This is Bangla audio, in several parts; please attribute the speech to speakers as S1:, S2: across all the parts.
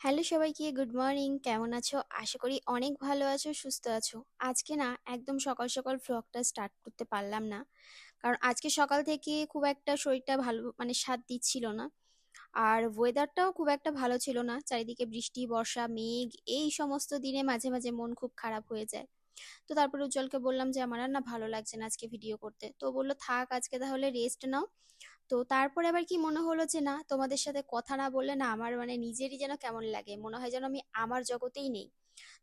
S1: হ্যালো সবাইকে, গুড মর্নিং। কেমন আছো? আশা করি অনেক ভালো আছো, সুস্থ আছো। আজকে না একদম সকাল সকাল ভ্লগটা স্টার্ট করতে পারলাম না। কারণ আজকে সকাল থেকে খুব একটা শরীরটা ভালো মানে সাথ দিচ্ছিল না। আর ওয়েদারটাও খুব একটা ভালো ছিল না। চারিদিকে বৃষ্টি, বর্ষা, মেঘ, এই সমস্ত দিনে মাঝে মাঝে মন খুব খারাপ হয়ে যায়। তো তারপর উজ্জ্বলকে বললাম যে, আমার আর না ভালো লাগছে না আজকে ভিডিও করতে। তো বলল, থাক, আজকে তাহলে রেস্ট নাও। তো তারপরে আবার কি মনে হলো যে, না, তোমাদের সাথে কথা না বললে না আমার মানে নিজেরই যেন কেমন লাগে। মনে হয় যেন আমি আমার জগতেই নেই।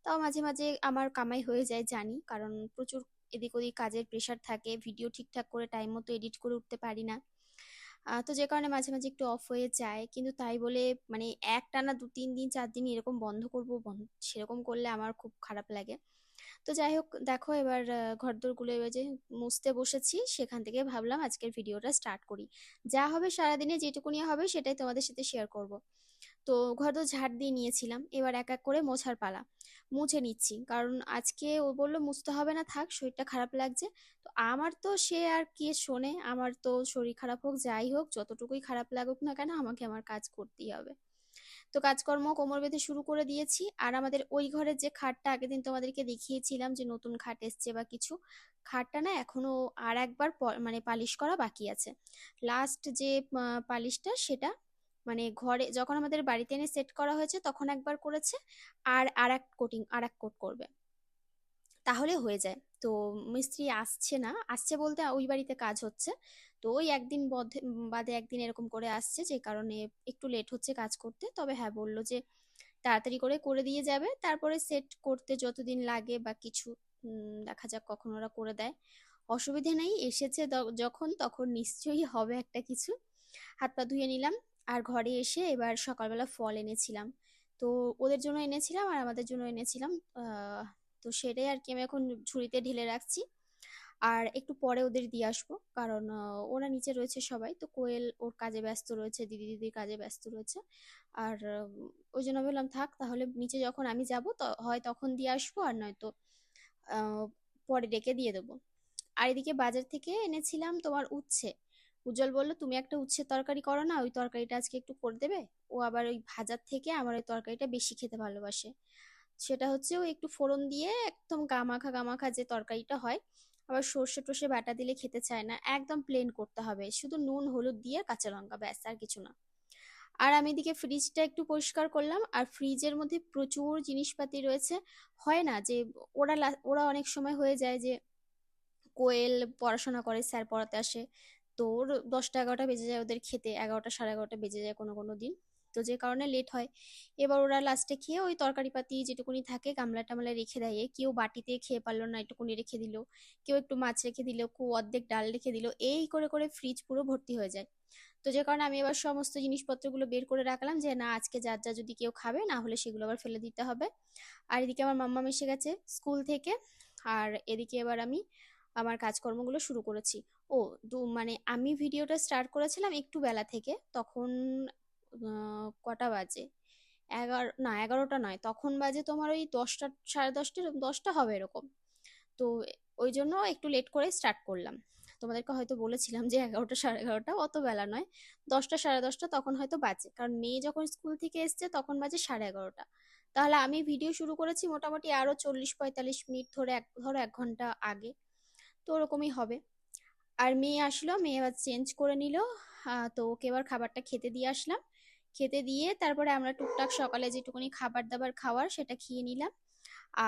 S1: তাও মাঝে মাঝে আমার কামাই হয়ে যায় জানি, কারণ প্রচুর এদিক ওদিক কাজের প্রেশার থাকে ভিডিও ঠিকঠাক করে টাইম মতো এডিট করে উঠতে পারি না। তো যে কারণে মাঝে মাঝে একটু অফ হয়ে যায়। কিন্তু তাই বলে মানে একটানা দু তিন দিন, চার দিন এরকম বন্ধ করব সেরকম করলে আমার খুব খারাপ লাগে। তো যাই হোক, দেখো এবার ঘরদোরগুলো এবার যে মুছতে বসেছি, সেখান থেকে ভাবলাম আজকের ভিডিওটা স্টার্ট করি। যা হবে সারাদিনে যেটুকুনি হবে সেটাই তোমাদের সাথে শেয়ার করব। তো ঘরদোর ঝাড় দিয়ে নিয়েছিলাম, এবার এক এক করে মোছার পালা। মুছে নিচ্ছি, কারণ আজকে ও বলল মুছতে হবে না, থাক, শরীরটা খারাপ লাগছে। তো আমার তো সে আর কি শোনে, আমার তো শরীর খারাপ হোক, যাই হোক, যতটুকুই খারাপ লাগুক না কেন, আমাকে আমার কাজ করতেই হবে। তো কাজকর্ম কোমর বেঁধে শুরু করে দিয়েছি। আর আমাদের ওই ঘরের যে খাটটা, আগের দিন তোমাদেরকে দেখিয়েছিলাম যে নতুন খাট এসছে বা কিছু। খাটটা না এখনও আর একবার মানে পালিশ করা বাকি আছে। লাস্ট যে পালিশটা সেটা মানে ঘরে যখন আমাদের বাড়িতে এনে সেট করা হয়েছে তখন একবার করেছে। আর আর এক কোটিং আর এক কোট করবে। তাহলে হয়ে যায়। তো মিস্ত্রি আসছে না। আসছে বলতে ওই বাড়িতে কাজ হচ্ছে। তো ওই একদিন বাদে একদিন এরকম করে আসছে যে কারণে একটু লেট হচ্ছে কাজ করতে। তবে হ্যাঁ বলল যে তাড়াতাড়ি করে করে দিয়ে যাবে। তারপরে সেট করতে যতদিন লাগে বা কিছু দেখা যাক কখন ওরা করে দেয়। অসুবিধে নেই, এসেছে যখন, তখন নিশ্চয়ই হবে একটা কিছু। হাত পা ধুয়ে নিলাম আর ঘরে এসে এবার সকালবেলা ফল এনেছিলাম। তো ওদের জন্য এনেছিলাম আর আমাদের জন্য এনেছিলাম। তো সেটাই আর কি আমি এখন ঝুড়িতে ঢেলে রাখছি। আর একটু পরে ওদের দিয়ে আসব। কারণ ওরা নিচে রয়েছে সবাই। তো কোয়েল ওর কাজে ব্যস্ত রয়েছে, দিদি দিদির কাজে ব্যস্ত রয়েছে। আর ওই জন্য বললাম, থাক, তাহলে নিচে যখন আমি যাব হয় তখন দিয়ে আসব, আর নয়তো পরে ডেকে দিয়ে দেবো। আর এদিকে বাজার থেকে এনেছিলাম তোমার উচ্ছে। উজ্জ্বল বলল, তুমি একটা উচ্ছে তরকারি করো না, ওই তরকারিটা আজকে একটু করে দেবে? ও আবার ওই ভাজার থেকে আমার ওই তরকারিটা বেশি খেতে ভালোবাসে। সেটা হচ্ছে, ও একটু ফোড়ন দিয়ে একদম গামাখা গামাখা যে তরকারিটা হয় আবার সর্ষে টর্ষে বাটা দিলে খেতে চায় না, একদম প্লেন করতে হবে। শুধু নুন, হলুদ দিয়ে কাঁচা লঙ্কা, ব্যাস, আর কিছু না। আর আমি এদিকে ফ্রিজটা একটু পরিষ্কার করলাম। আর ফ্রিজের মধ্যে প্রচুর জিনিসপাতি রয়েছে। হয় না যে ওরা ওরা অনেক সময় হয়ে যায় যে কোয়েল পড়াশোনা করে, স্যার পড়াতে আসে। তো ওর দশটা এগারোটা বেজে যায় ওদের খেতে, এগারোটা, সাড়ে এগারোটা বেজে যায় কোনো কোনো দিন। তো যে কারণে লেট হয়। এবার ওরা লাস্টে খেয়ে ওই তরকারি পাতি যেটুকুনি থাকে গামলা টামলা রেখে দেয়। কেউ বাটিতে খেয়ে পারল না, এটুকুনি রেখে দিল। কেউ একটু মাছ রেখে দিল, কেউ অর্ধেক ডাল রেখে দিল। এই করে করে ফ্রিজ পুরো ভর্তি হয়ে যায়। তো যে কারণে আমি এবার সমস্ত জিনিসপত্রগুলো বের করে রাখলাম যে, না, আজকে যার যা যদি কেউ খাবে, না হলে সেগুলো আবার ফেলে দিতে হবে। আর এদিকে আমার মাম্মা এসে গেছে স্কুল থেকে। আর এদিকে এবার আমি আমার কাজকর্মগুলো শুরু করেছি। ও, দু মানে আমি ভিডিওটা স্টার্ট করেছিলাম একটু বেলা থেকে। তখন কটা বাজে? এগারো, না, এগারোটা নয়। তখন বাজে তোমার ওই দশটা, সাড়ে দশটা দশটা হবে এরকম। তো ওই জন্য একটু লেট করে স্টার্ট করলাম। তোমাদেরকে হয়তো বলেছিলাম যে এগারোটা, সাড়ে এগারোটা অত বেলা নয়। দশটা, সাড়ে দশটা তখন হয়তো বাজে। কারণ মেয়ে যখন স্কুল থেকে এসছে তখন বাজে সাড়ে এগারোটা। তাহলে আমি ভিডিও শুরু করেছি মোটামুটি আরও চল্লিশ, পঁয়তাল্লিশ মিনিট ধরে এক, ধরো এক ঘণ্টা আগে। তো ওরকমই হবে। আর মেয়ে আসলো, মেয়ে এবার চেঞ্জ করে নিল। তো ওকে এবার খাবারটা খেতে দিয়ে আসলাম। খেতে দিয়ে তারপরে আমরা টুকটাক সকালে যেটুকুনি খাবার দাবার খাওয়ার সেটা খেয়ে নিলাম।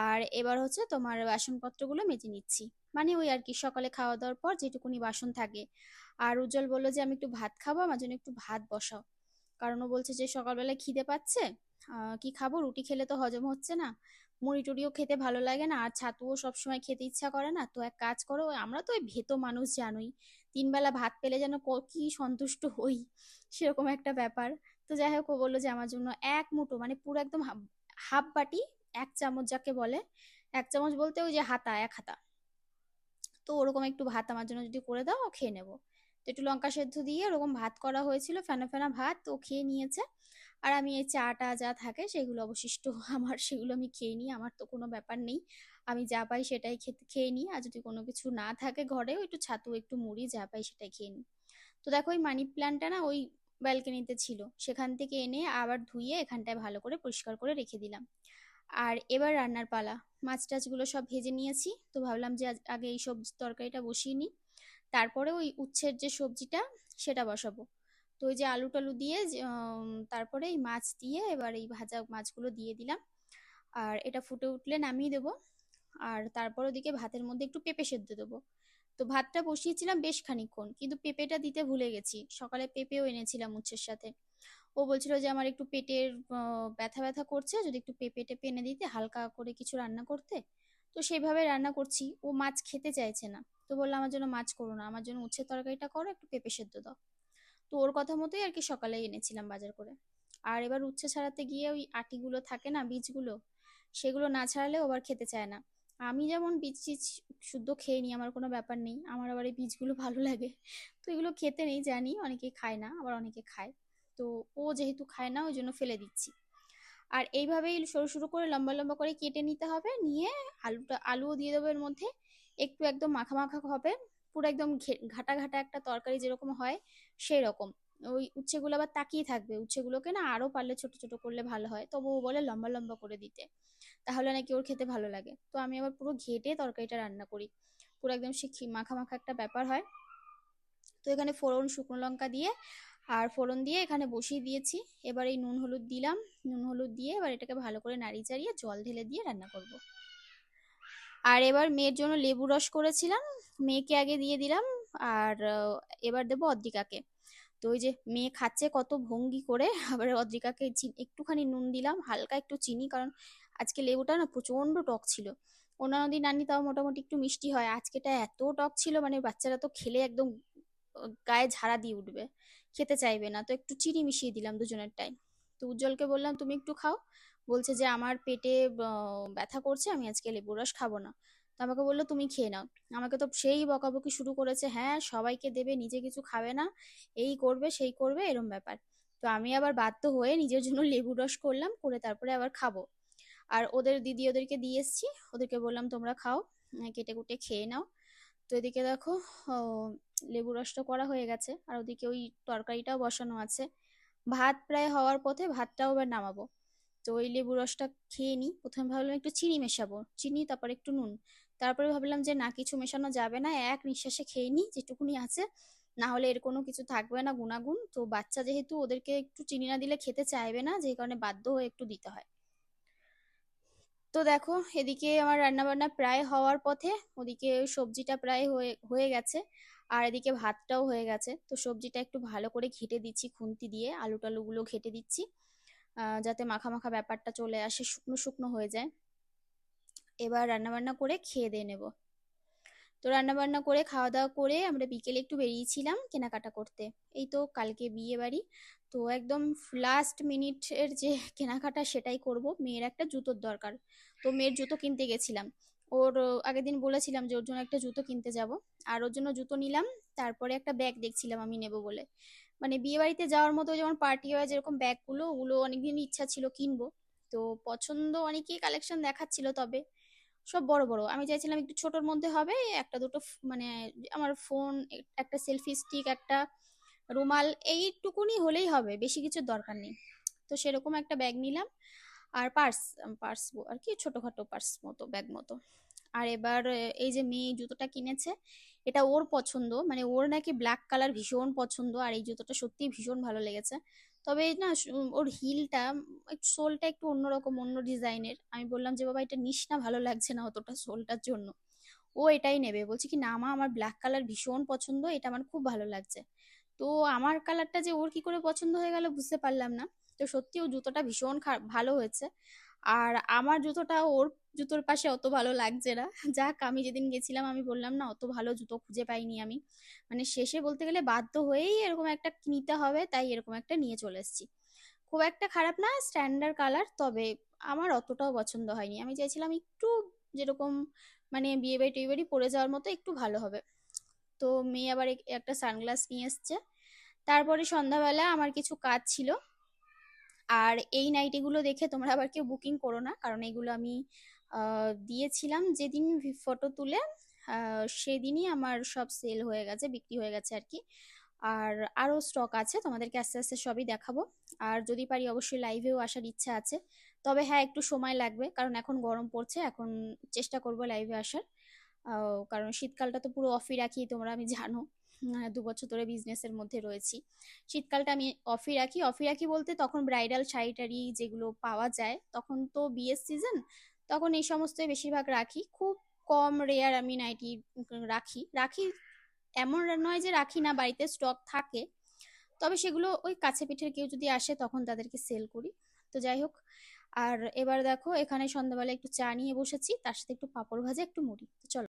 S1: আর এবার হচ্ছে তোমার বাসনপত্রগুলো মেজে নিচ্ছি। মানে ওই আর কি, সকালে খাওয়া দাওয়ার পর যেটুকুনি বাসন থাকে। আর উজ্জ্বল বলল যে, আমি একটু ভাত খাব, আমার জন্য একটু ভাত বসাও। কারণ ও বলছে যে, সকালবেলা খিদে পাচ্ছে কি খাব? রুটি খেলে তো হজম হচ্ছে না। মুড়ি টুড়িও খেতে ভালো লাগে না, আর ছাতুও সবসময় খেতে ইচ্ছা করে না। তো এক কাজ করো, আমরা তো ওই ভেতো মানুষ জানোই। তিনবেলা ভাত পেলে যেন কি সন্তুষ্ট হই। সেরকম একটা ব্যাপার। তো যাই হোক ও বলল যে আমার জন্য এক মুঠো মানে পুরো একদম হাফ বাটি, এক চামচ যাকে বলে, এক চামচ বলতে ওই যে হাতা, এক হাতা। তো ওরকম একটু ভাত আমার জন্য যদি করে দাও খেয়ে নেব। তো একটু লঙ্কা সেদ্ধ দিয়ে ওরকম ভাত করা হয়েছিল, ফেনা ফেনা ভাত ও খেয়ে নিয়েছে। আর আমি এই চাটা যা থাকে, সেগুলো অবশিষ্ট আমার, সেগুলো আমি খেয়ে নিই, আমার তো কোনো ব্যাপার নেই। আমি যা পাই সেটাই খেতে, খেয়ে নিই, আর যদি কোনো কিছু না থাকে ঘরেও একটু ছাতু, একটু মুড়ি যা পাই সেটাই খেয়ে নিই। তো দেখো, ওই মানি প্ল্যান্টটা না, ওই ব্যালকনিতে ছিল। সেখান থেকে এনে আবার ধুয়ে এখানটায় ভালো করে পরিষ্কার করে রেখে দিলাম। আর এবার রান্নার পালা। মাছ টাছগুলো সব ভেজে নিয়েছি। তো ভাবলাম যে আগে এই সবজি তরকারিটা বসিয়ে নিই। তারপরে ওই উচ্ছের যে সবজিটা, সেটা বসাবো। তো ওই যে আলু টালু দিয়ে তারপরে এই মাছ দিয়ে এবার এই ভাজা মাছগুলো দিয়ে দিলাম। আর এটা ফুটে উঠলে নামিয়ে দেবো। আর তারপর ওদিকে ভাতের মধ্যে একটু পেঁপে সেদ্ধ দেবো। তো ভাতটা বসিয়েছিলাম বেশ খানিক্ষণ কিন্তু পেঁপেটা দিতে ভুলে গেছি। সকালে পেঁপেও এনেছিলাম উচ্ছের সাথে। ও বলছিল যে আমার একটু পেটের ব্যথা ব্যথা করছে, যদি একটু পেঁপে টেপে এনে দিতে, হালকা করে কিছু রান্না করতে। তো সেইভাবে রান্না করছি, ও মাছ খেতে চাইছে না। তো বলল আমার জন্য মাছ করো না, আমার জন্য উচ্ছের তরকারিটা করো, একটু পেঁপে সেদ্ধ দাও। তো ওর কথা মতোই আর কি সকালে এনেছিলাম বাজার করে। আর এবার উচ্ছে ছাড়াতে গিয়ে ওই আটিগুলো থাকে না, বীজগুলো, সেগুলো না ছাড়ালেও আবার খেতে চায় না। আমি যেমন বীজ টিজ শুদ্ধ খেয়ে নিই আমার কোনো ব্যাপার নেই। আমার আবার এই বীজগুলো ভালো লাগে। তো এগুলো খেতে নেই, জানি। অনেকে খায় না, আবার অনেকে খায়। তো ও যেহেতু খায় না, ওই জন্য ফেলে দিচ্ছি। আর এইভাবেই সরু সরু করে, লম্বা লম্বা করে কেটে নিতে হবে। নিয়ে আলুটা, আলুও দিয়ে দেবো এর মধ্যে। একটু একদম মাখা মাখা হবে। পুরো একদম ঘাটা ঘাটা একটা তরকারি যেরকম হয় সেই রকম ওই উচ্ছেগুলো আবার তাকিয়ে থাকবে। উচ্ছেগুলোকে না আরও পারলে ছোট ছোট করলে ভালো হয়। তবু ও বলে লম্বা লম্বা করে দিতে। তাহলে নাকি ওর খেতে ভালো লাগে। তো আমি আবার পুরো ঘেটে তরকারিটা রান্না করি। পুরো একদম সে মাখা মাখা একটা ব্যাপার হয়। তো এখানে ফোড়ন, শুকনো লঙ্কা দিয়ে আর ফোড়ন দিয়ে এখানে বসিয়ে দিয়েছি। এবার এই নুন হলুদ দিলাম। নুন হলুদ দিয়ে এবার এটাকে ভালো করে নাড়িয়ে চাড়িয়ে জল ঢেলে দিয়ে রান্না করব। আর এবার মেয়ের জন্য লেবু রস করেছিলাম। মেয়েকে আগে দিয়ে দিলাম। আর এবার দেবো অদ্রিকাকে। তো ওই যে মেয়ে খাচ্ছে কত ভঙ্গি করে, আবার অদ্রিকাকে একটুখানি নুন দিলাম, হালকা একটু চিনি, কারণ আজকে লেবুটা না প্রচণ্ড টক ছিল। অন্যান্য দিন আনি তাও মোটামুটি একটু মিষ্টি হয়, আজকেটা এত টক ছিল মানে বাচ্চারা তো খেলে একদম গায়ে ঝাড়া দিয়ে উঠবে, খেতে চাইবে না, তো একটু চিনি মিশিয়ে দিলাম দুজনের টাইম। তো উজ্জ্বলকে বললাম, তুমি একটু খাও। বলছে যে, আমার পেটে ব্যথা করছে, আমি আজকে লেবু রস খাব না। আমাকে বলল, তুমি খেয়ে নাও। আমাকে তো সেই বকাবকি শুরু করেছে হ্যাঁ সবাইকে দেবে, নিজে কিছু খাবে না, এই করবে, সেই করবে, এরম ব্যাপার। তো আমি আবার বাধ্য হয়ে নিজের জন্য লেবু রস করলাম, করে তারপরে আবার খাব। আর ওদের দিদি ওদেরকে দিয়ে এসছি, ওদেরকে বললাম, তোমরা খাও কেটে কুটে খেয়ে নাও। তো এদিকে দেখো লেবু রসটা করা হয়ে গেছে, আর ওদিকে ওই তরকারিটাও বসানো আছে। ভাত প্রায় হওয়ার পথে ভাতটাও এবার নামাবো। তো ওই লেবু রসটা খেয়ে নিই প্রথমে ভাবলাম একটু চিনি মেশাবো, চিনি, তারপর একটু নুন। তারপরে ভাবলাম যে, না, কিছু মেশানো যাবে না, এক নিঃশ্বাসে খেয়ে নিই, যেটুকুনি আছে। না হলে এর কোনো কিছু থাকবে না গুণাগুণ। তো বাচ্চা যেহেতু ওদেরকে একটু চিনি না দিলে খেতে চাইবে না যে কারণে বাধ্য হয়ে একটু দিতে হয়। তো দেখো, এদিকে আমার রান্নাবান্না প্রায় হওয়ার পথে ওদিকে সবজিটা প্রায় হয়ে হয়ে গেছে, আর এদিকে ভাতটাও হয়ে গেছে। তো সবজিটা একটু ভালো করে ঘেটে দিচ্ছি, খুন্তি দিয়ে আলু টালুগুলো ঘেটে দিচ্ছি যাতে মাখা মাখা ব্যাপারটা চলে আসে শুকনো শুকনো হয়ে যায়। এবার রান্নাবান্না করে খেয়ে দিয়ে নেব। তো রান্নাবান্না করে খাওয়া দাওয়া করে আমরা বিকেলে একটু বেরিয়েছিলাম কেনাকাটা করতে। এই তো কালকে বিয়ে বাড়ি। তো একদম লাস্ট মিনিটের যে কেনাকাটা সেটাই করব। মেয়ের একটা জুতোর দরকার। তো মেয়ের জুতো কিনতে গেছিলাম। ওর আগের দিন বলেছিলাম যে ওর জন্য একটা জুতো কিনতে যাব। আর ওর জন্য জুতো নিলাম। তারপরে একটা ব্যাগ দেখছিলাম আমি নেব বলে। মানে বিয়ে বাড়িতে যাওয়ার মতো যেমন পার্টি হয় যেরকম ব্যাগগুলো ওগুলো অনেকদিন ইচ্ছা ছিল কিনবো। তো পছন্দ অনেকেই কালেকশন দেখাচ্ছিল তবে। সব বড় বড়। আমি চাইছিলাম একটু ছোটোর মধ্যে হবে, একটা দুটো মানে আমার ফোন একটা সেলফি স্টিক একটা রুমাল, এইটুকুনি হলেই হবে, বেশি কিছু দরকার নেই। তো সেরকম একটা ব্যাগ নিলাম, আর পার্স পার্স আর কি, ছোটোখাটো পার্স মতো ব্যাগ মতো। আর এবার এই যে মেয়ে জুতোটা কিনেছে এটা ওর পছন্দ। মানে ওর নাকি ব্ল্যাক কালার ভীষণ পছন্দ আর এই জুতোটা সত্যিই ভীষণ ভালো লেগেছে। তবে না ওর হিলটা সোলটা একটু অন্যরকম, অন্য ডিজাইনের। আমি বললাম যে, বাবা, এটা নিস না, ভালো লাগছে না অতটা সোলটার জন্য। ও এটাই নেবে। বলছে কি, না মা, আমার ব্ল্যাক কালার ভীষণ পছন্দ, এটা আমার খুব ভালো লাগছে। তো আমার কালারটা যে ওর কি করে পছন্দ হয়ে গেল বুঝতে পারলাম না। তো সত্যি ও জুতোটা ভীষণ ভালো হয়েছে। আর আমার জুতোটা ওর জুতোর পাশে অত ভালো লাগছে না। যাক, আমি যেদিন গেছিলাম, আমি বললাম, না, অত ভালো জুতো খুঁজে পাইনি আমি। মানে শেষে বলতে গেলে বাধ্য হয়েই এরকম একটা নিতে হবে, তাই এরকম একটা নিয়ে চলে এসেছি। খুব একটা খারাপ না স্ট্যান্ডার্ড কালার তবে আমার অতটাও পছন্দ হয়নি। আমি চাইছিলাম একটু যেরকম মানে বিয়ে বাড়ি, টিয়ে বাড়ি পরে যাওয়ার মতো একটু ভালো হবে। তো মেয়ে আবার একটা সানগ্লাস নিয়ে এসছে। তারপরে সন্ধ্যাবেলা আমার কিছু কাজ ছিল। আর এই নাইটিগুলো দেখে তোমরা আবার কেউ বুকিং করো না। কারণ এগুলো আমি দিয়েছিলাম যেদিন ফটো তুলে সেদিনই আমার সব সেল হয়ে গেছে, বিক্রি হয়ে গেছে আর কি। আর আরও স্টক আছে, তোমাদেরকে আস্তে আস্তে সবই দেখাবো। আর যদি পারি অবশ্যই লাইভেও আসার ইচ্ছা আছে। তবে হ্যাঁ একটু সময় লাগবে, কারণ এখন গরম পড়ছে, এখন চেষ্টা করব লাইভে আসার। কারণ শীতকালটা তো পুরো অফই রাখি, তোমরা আমি জানো। দু বছর ধরে বিজনেসের মধ্যে রয়েছি। শীতকালটা আমি অফি রাখি। অফি রাখি বলতে তখন ব্রাইডাল শাড়ি টাড়ি যেগুলো পাওয়া যায়, তখন তো বিয়ের সিজন তখন এই সমস্তই বেশিরভাগ রাখি। খুব কম রেয়ার আমি নাইটি রাখি। রাখি এমন নয় যে রাখি না, বাড়িতে স্টক থাকে। তবে সেগুলো ওই কাছে পিঠের কেউ যদি আসে, তখন তাদেরকে সেল করি। তো যাই হোক, আর এবার দেখো, এখানে সন্ধ্যাবেলা একটু চা নিয়ে বসেছি। তার সাথে একটু পাঁপড় ভাজা, একটু মুড়ি। চলো।